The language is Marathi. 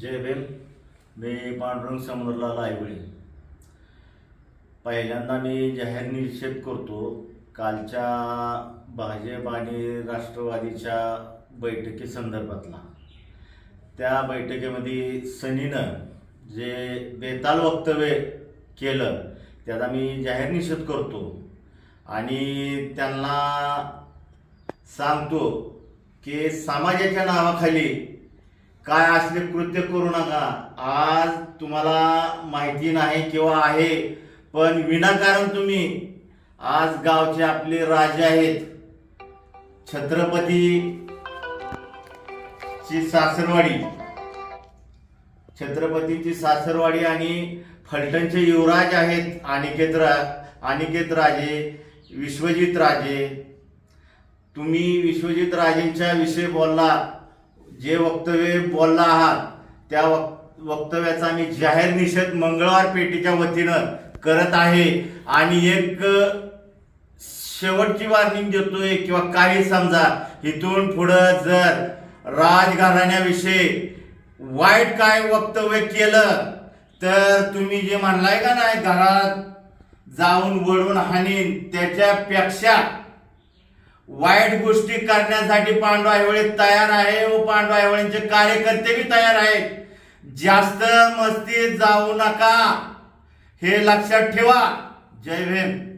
जय भीम. मी पांडुरंग समुद्रलाल आयवळे पहिल्यांदा मी जाहीर निषेध करतो कालच्या भाजप आणि राष्ट्रवादीच्या बैठकी संदर्भातला. त्या बैठकीमध्ये सनीनं जे बेताल वक्तव्य केलं त्याचा मी जाहीर निषेध करतो. आणि त्यांना सांगतो की समाजाच्या नावाखाली काय असले कृत्य करू नका. आज तुम्हाला माहिती नाही किंवा आहे पण विनाकारण तुम्ही आज गावचे आपले राजे आहेत. छत्रपती ची सासरवाडी. छत्रपतीची सासरवाडी आणि फलटणचे युवराज आहेत अनिकेत रा अनिकेत राजे विश्वजित राजे. तुम्ही विश्वजित राजेंच्या विषयी बोलला. जे वक्तव्य बोलला आहात त्या वक् वक्तव्याचा मी जाहीर निषेध मंगळवार पेटीच्या वतीनं करत आहे. आणि एक शेवटची वॉर्निंग देतोय किंवा काही समजा इथून पुढं जर राजघराण्याविषयी वाईट काय वक्तव्य केलं तर तुम्ही जे म्हणलाय का नाही घरात जाऊन वळून हाणीन त्याच्यापेक्षा वाईट गोष्टी करण्यासाठी पांडव आयवळे तयार आहे व पांडव आयवळेंचे कार्यकर्ते बी तयार आहेत. जास्त मस्तीत जाऊ नका. हे लक्षात ठेवा. जय भीम.